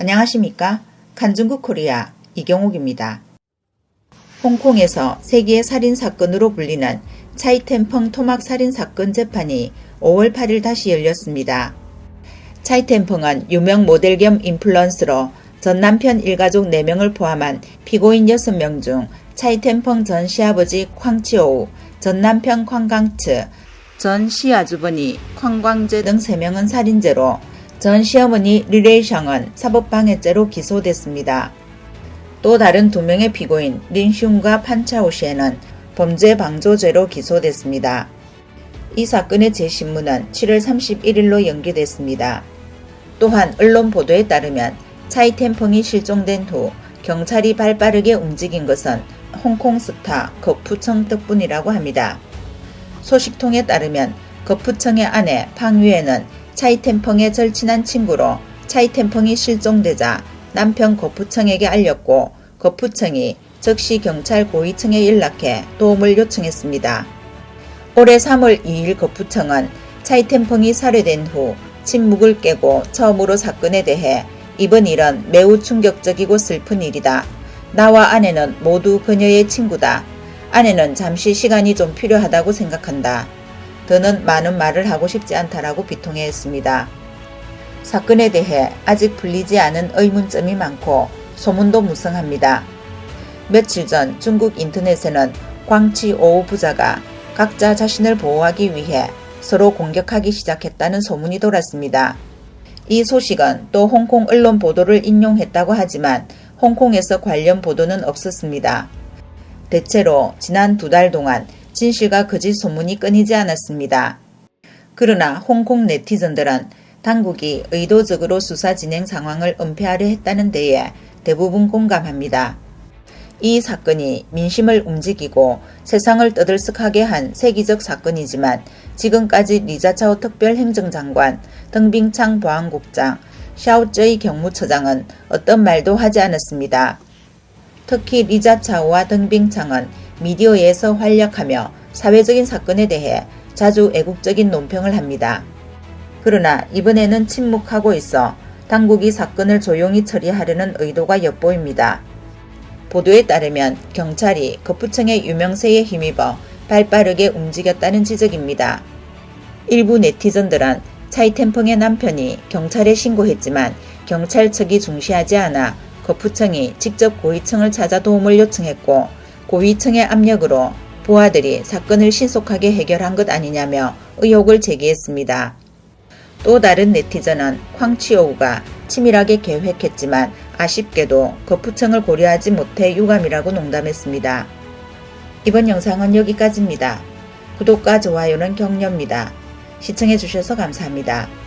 안녕하십니까? 간중국 코리아 이경옥입니다. 홍콩에서 세계의 살인 사건으로 불리는 차이텐펑 토막 살인 사건 재판이 5월 8일 다시 열렸습니다. 차이텐펑은 유명 모델 겸 인플루언서로 전 남편 일가족 4명을 포함한 피고인 6명 중 차이텐펑 전 시아버지 쾅치오우, 전 남편 쾅강츠, 전 시아주버니 쾅광제 등 3명은 살인죄로 전 시어머니 리레이샹은 사법방해죄로 기소됐습니다. 또 다른 두 명의 피고인 린슌과 판차오시에는 범죄 방조죄로 기소됐습니다. 이 사건의 재신문은 7월 31일로 연기됐습니다. 또한 언론 보도에 따르면 차이텐펑이 실종된 후 경찰이 발빠르게 움직인 것은 홍콩 스타 거푸청 덕분이라고 합니다. 소식통에 따르면 거푸청의 아내 팡유에는 차이텐펑의 절친한 친구로 차이텐펑이 실종되자 남편 거푸청에게 알렸고 거푸청이 즉시 경찰 고위층에 연락해 도움을 요청했습니다. 올해 3월 2일 거푸청은 차이텐펑이 살해된 후 침묵을 깨고 처음으로 사건에 대해 이번 일은 매우 충격적이고 슬픈 일이다. 나와 아내는 모두 그녀의 친구다. 아내는 잠시 시간이 좀 필요하다고 생각한다. 더는 많은 말을 하고 싶지 않다라고 비통해했습니다. 사건에 대해 아직 풀리지 않은 의문점이 많고 소문도 무성합니다. 며칠 전 중국 인터넷에는 광치 오우 부자가 각자 자신을 보호하기 위해 서로 공격하기 시작했다는 소문이 돌았습니다. 이 소식은 또 홍콩 언론 보도를 인용했다고 하지만 홍콩에서 관련 보도는 없었습니다. 대체로 지난 두 달 동안 진실과 거짓 소문이 끊이지 않았습니다. 그러나 홍콩 네티즌들은 당국이 의도적으로 수사 진행 상황을 은폐하려 했다는 데에 대부분 공감합니다. 이 사건이 민심을 움직이고 세상을 떠들썩하게 한 세기적 사건이지만 지금까지 리자차오 특별행정장관, 덩빙창 보안국장, 샤오쩌이 경무처장은 어떤 말도 하지 않았습니다. 특히 리자차오와 덩빙창은 미디어에서 활약하며 사회적인 사건에 대해 자주 애국적인 논평을 합니다. 그러나 이번에는 침묵하고 있어 당국이 사건을 조용히 처리하려는 의도가 엿보입니다. 보도에 따르면 경찰이 거푸청의 유명세에 힘입어 발빠르게 움직였다는 지적입니다. 일부 네티즌들은 차이템펑의 남편이 경찰에 신고했지만 경찰 측이 중시하지 않아 거푸청이 직접 고위층을 찾아 도움을 요청했고 고위층의 압력으로 부하들이 사건을 신속하게 해결한 것 아니냐며 의혹을 제기했습니다. 또 다른 네티즌은 쾅치오우가 치밀하게 계획했지만 아쉽게도 거푸청을 고려하지 못해 유감이라고 농담했습니다. 이번 영상은 여기까지입니다. 구독과 좋아요는 격려입니다. 시청해주셔서 감사합니다.